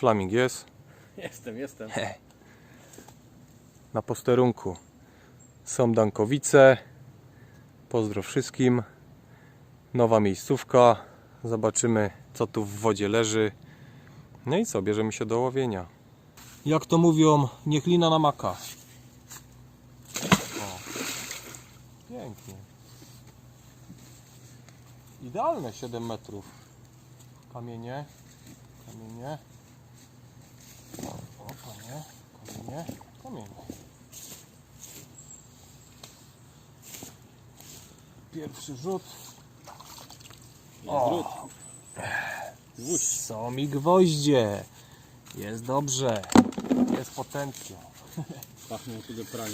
Flaming jest Jestem, jestem. na posterunku. Są Dankowice. Pozdro wszystkim. Nowa miejscówka. Zobaczymy co tu w wodzie leży. No i co, bierzemy się do łowienia. Jak to mówią, niech lina namaka. O. Pięknie. Idealne 7 metrów. Kamienie, kamienie. O, panie, kamienie. Pierwszy rzut. Drut. Gwóźdź. Są mi gwoździe. Jest dobrze. Jest potencjał. Pachną tu do prania.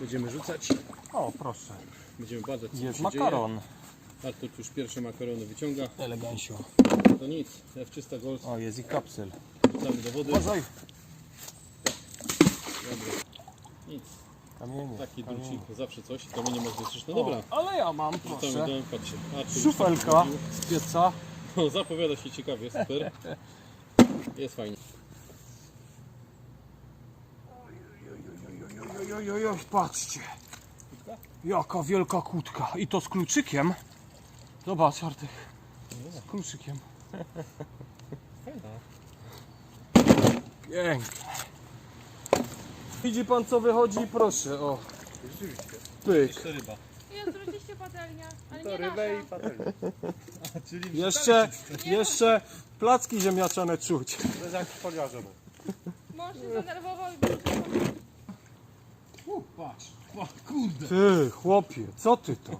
Będziemy rzucać. O, proszę. Będziemy badać co Jest się makaron. Dzieje. Artur już pierwsze makarony wyciąga. Elegancio. To nic. F300 Gold. O, jest i kapsel. Wrzucamy do wody. Uważaj. Dobra. Nic. Kamienie. Taki kamienie. drucik. Zawsze coś. Kamienie masz dosyć. No O, dobra. ale ja mam, proszę. do... Patrzcie. Artur już Szufelka z pieca. O, zapowiada się ciekawie. Super. Jest fajnie. Oj, oj, oj, oj, patrzcie. Jaka wielka kłódka. I to z kluczykiem. Zobacz, Artek. Z kluczykiem. Pięknie. Widzi pan co wychodzi? Proszę, o. Pyk. Jeszcze ryba. Jest oczywiście patelnia, ale To nie rybę nasza. i patelnię. Czyli Jeszcze, jeszcze placki ziemniaczane czuć. To jest jak poliarzone. Mąż się zdenerwował i U, patrz. O, kurde. Ty, chłopie, co ty to?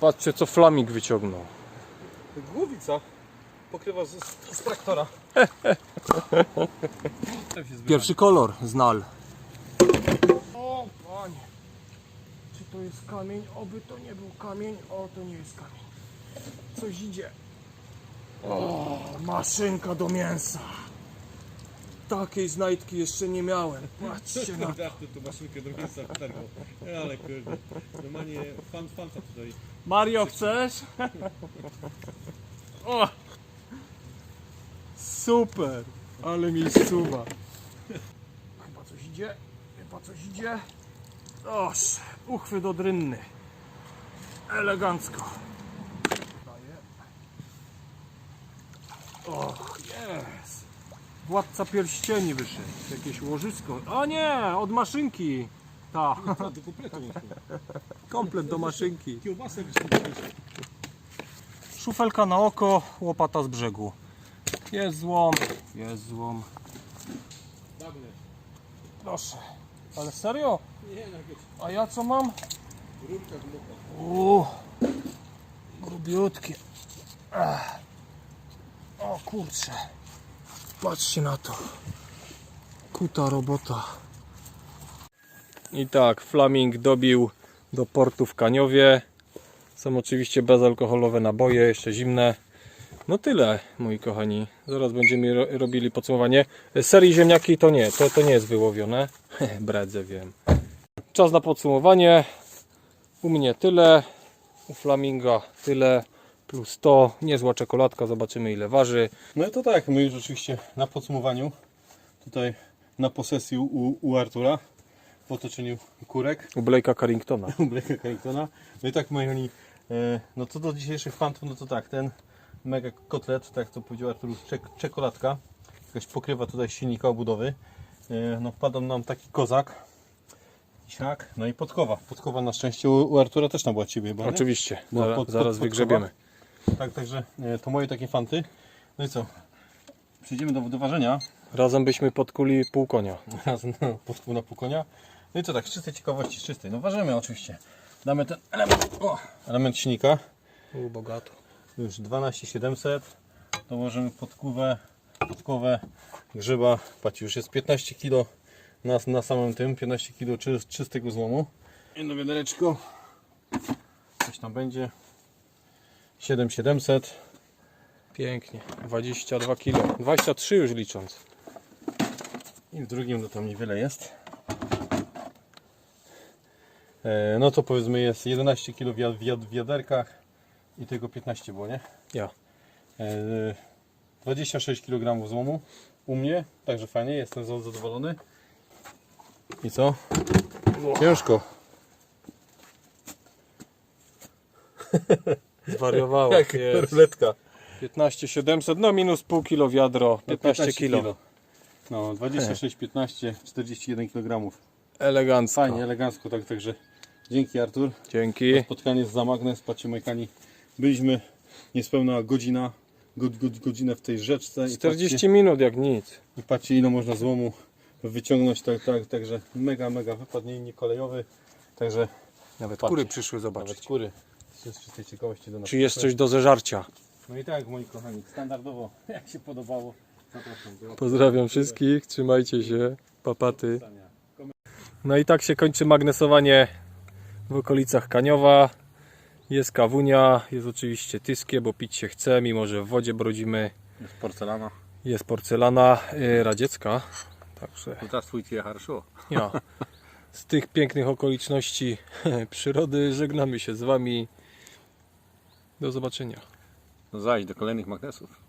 Patrzcie, co flaming wyciągnął. Głowica pokrywa z, z traktora. Pierwszy kolor, znal. O, panie. Czy to jest kamień? Oby to nie był kamień. O, to nie jest kamień. Coś idzie. O, maszynka do mięsa. Takiej znajdki jeszcze nie miałem. Patrzcie na to. Tu maszynkę do miejsca wtargał. Ale kurde. Normalnie fan, fanta tutaj. Mario, chcesz? O! Super! Ale miejscowa. Chyba coś idzie. Chyba coś idzie. Oż, uchwyt odrynny. Elegancko. Daję. Och, jest. Władca pierścieni wyszedł. Jakieś łożysko. A nie, od maszynki. Ta, do kompletu nie komplet do maszynki. Kiełbasę wyciągnąłeś. Szufelka na oko, łopata z brzegu. Jest złom, jest złom. Bagnet. Proszę. Ale serio? Nie, A ja co mam? rurka glupa. Uuu, grubiutkie. O kurczę. Patrzcie na to. Kuta robota. I tak, Flaming dobił do portu w Kaniowie. Są oczywiście bezalkoholowe naboje, jeszcze zimne. No tyle, moi kochani. Zaraz będziemy ro robili podsumowanie. Serii ziemniaki to nie, to, to nie jest wyłowione. Bredzę, wiem. Czas na podsumowanie. U mnie tyle, u Flaminga tyle, plus to, niezła czekoladka, zobaczymy ile waży. No i to tak, my już oczywiście na podsumowaniu, tutaj na posesji u, u Artura, w otoczeniu kurek, U Blake'a Carringtona. u Blake'a Carringtona. No i tak, moi kochani, e, no co do dzisiejszych fantów, no to tak, ten mega kotlet, tak jak to powiedział Artur, czek, czekoladka, jakaś pokrywa tutaj silnika obudowy. E, no wpadł nam taki kozak, siak, no i podkowa. Podkowa na szczęście u, Artura też tam była ciebie, bo? Oczywiście, Bo zaraz, pod- pod- zaraz pod- wygrzebiemy. Tak, także e, to moje takie fanty. No i co? Przejdziemy do, do ważenia. Razem byśmy podkuli pół konia. Raz na, pod, na pół konia. No i co tak, z czystej ciekawości, z czystej. No ważymy oczywiście. Damy ten element, o, element silnika. U, bogato. Już 12700. Dołożymy podkówę, podkowę grzyba. Patrzcie, już jest 15 kg na, na samym tym. 15 kg czy, czystego złomu. Jedno wiadereczko. Coś tam będzie. 7700. Pięknie. 22 kg. 23 już licząc. I w drugim no tam niewiele jest. E, no to powiedzmy jest 11 kg w wiaderkach i tego 15 było, nie? Ja. E, 26 kg złomu u mnie, także fajnie, jestem zadowolony. I co? Ciężko. Zwariowało. Jak jest. ruletka. 15 700, no minus pół kilo wiadro, 15 kilo. No, 26, 15, 41 kg. Elegancko. Fajnie, elegancko, tak, także dzięki Artur. Dzięki. Spotkanie z Zamagnes, patrzcie Majkani. Byliśmy niespełna godzina, god, god, godzinę w tej rzeczce i 40 patrzcie, minut jak nic. i patrzcie ile można złomu wyciągnąć, tak, tak, także mega, mega wypad, nie, nie kolejowy, także Nawet Patrzcie. kury przyszły nawet zobaczyć. skóry. Z czystej ciekawości do nas. Czy jest coś do zeżarcia? No i tak moi kochani, standardowo, jak się podobało, zapraszam Pozdrawiam wszystkich, trzymajcie się, papaty. No i tak się kończy magnesowanie w okolicach Kaniowa. Jest kawunia, jest oczywiście tyskie, bo pić się chce, mimo że w wodzie brodzimy. Jest porcelana. Jest porcelana y, radziecka. Także. No to twójcie harszo. Ja. No. Z tych pięknych okoliczności przyrody żegnamy się z Wami. Do zobaczenia. No zaś, do kolejnych magnesów.